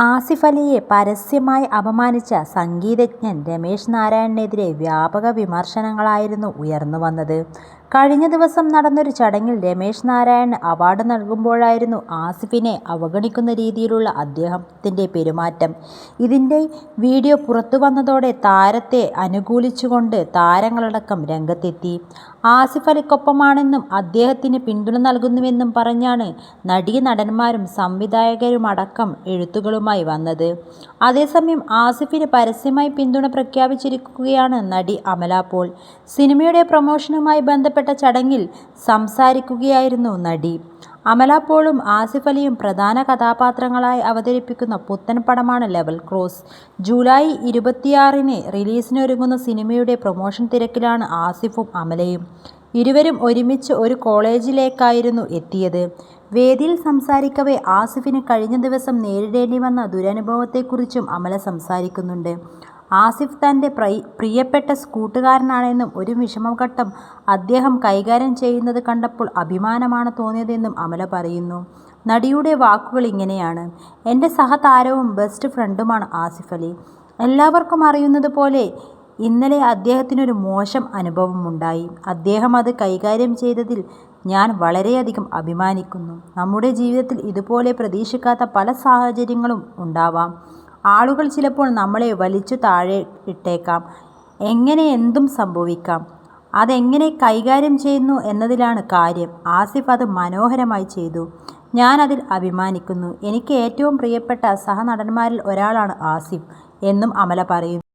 ആസിഫ് അലിയെ പരസ്യമായി അപമാനിച്ച സംഗീതജ്ഞൻ രമേശ് നാരായണനെതിരെ വ്യാപക വിമർശനങ്ങളായിരുന്നു ഉയർന്നുവന്നത്. കഴിഞ്ഞ ദിവസം നടന്നൊരു ചടങ്ങിൽ രമേശ് നാരായൺ അവാർഡ് നൽകുമ്പോഴായിരുന്നു ആസിഫിനെ അവഗണിക്കുന്ന രീതിയിലുള്ള അദ്ദേഹത്തിന്റെ പെരുമാറ്റം. ഇതിന്റെ വീഡിയോ പുറത്തു വന്നതോടെ താരത്തെ അനുകൂലിച്ചുകൊണ്ട് താരങ്ങളടക്കം രംഗത്തെത്തി. ആസിഫ് അലിക്കൊപ്പമാണെന്നും അദ്ദേഹത്തിന് പിന്തുണ നൽകുന്നുവെന്നും പറഞ്ഞാണ് നടീനടന്മാരും സംവിധായകരുമടക്കം എഴുത്തുകളുമായി വന്നത്. അതേസമയം ആസിഫിന് പരസ്യമായി പിന്തുണ പ്രഖ്യാപിച്ചിരിക്കുകയാണ് നടി അമല പോൾ. സിനിമയുടെ പ്രമോഷനുമായി ബന്ധപ്പെട്ട ചടങ്ങിൽ സംസാരിക്കുകയായിരുന്നു നടി. അമല പോളും ആസിഫ് അലിയും പ്രധാന കഥാപാത്രങ്ങളായി അവതരിപ്പിക്കുന്ന പുത്തൻ പടമാണ് ലെവൽ ക്രോസ്. ജൂലൈ ഇരുപത്തിയാറിന് റിലീസിനൊരുങ്ങുന്ന സിനിമയുടെ പ്രൊമോഷൻ തിരക്കിലാണ് ആസിഫും അമലയും. ഇരുവരും ഒരുമിച്ച് ഒരു കോളേജിലേക്കായിരുന്നു എത്തിയത്. വേദിയിൽ സംസാരിക്കവെ ആസിഫിന് കഴിഞ്ഞ ദിവസം നേരിടേണ്ടി വന്ന ദുരനുഭവത്തെക്കുറിച്ചും അമല സംസാരിക്കുന്നുണ്ട്. ആസിഫ് തന്റെ പ്രിയപ്പെട്ട കൂട്ടുകാരനാണെന്നും ഒരു വിഷമഘട്ടം അദ്ദേഹം കൈകാര്യം ചെയ്യുന്നത് കണ്ടപ്പോൾ അഭിമാനമാണ് തോന്നിയതെന്നും അമല പറയുന്നു. നടിയുടെ വാക്കുകൾ ഇങ്ങനെയാണ് എന്റെ സഹതാരവും ബെസ്റ്റ് ഫ്രണ്ടുമാണ് ആസിഫ് അലി. എല്ലാവർക്കും അറിയുന്നത് പോലെ ഇന്നലെ അദ്ദേഹത്തിനൊരു മോശം അനുഭവമുണ്ടായി. അദ്ദേഹം അത് കൈകാര്യം ചെയ്തതിൽ ഞാൻ വളരെയധികം അഭിമാനിക്കുന്നു. നമ്മുടെ ജീവിതത്തിൽ ഇതുപോലെ പ്രതീക്ഷിക്കാത്ത പല സാഹചര്യങ്ങളും ഉണ്ടാവാം. ആളുകൾ ചിലപ്പോൾ നമ്മളെ വലിച്ചു താഴെ ഇട്ടേക്കാം എങ്ങനെ എന്തും സംഭവിക്കാം. അതെങ്ങനെ കൈകാര്യം ചെയ്യുന്നു എന്നതിലാണ് കാര്യം. ആസിഫ് അത് മനോഹരമായി ചെയ്തു. ഞാൻ അതിൽ അഭിമാനിക്കുന്നു. എനിക്ക് ഏറ്റവും പ്രിയപ്പെട്ട സഹനടന്മാരിൽ ഒരാളാണ് ആസിഫ് എന്നും അമല പറയുന്നു.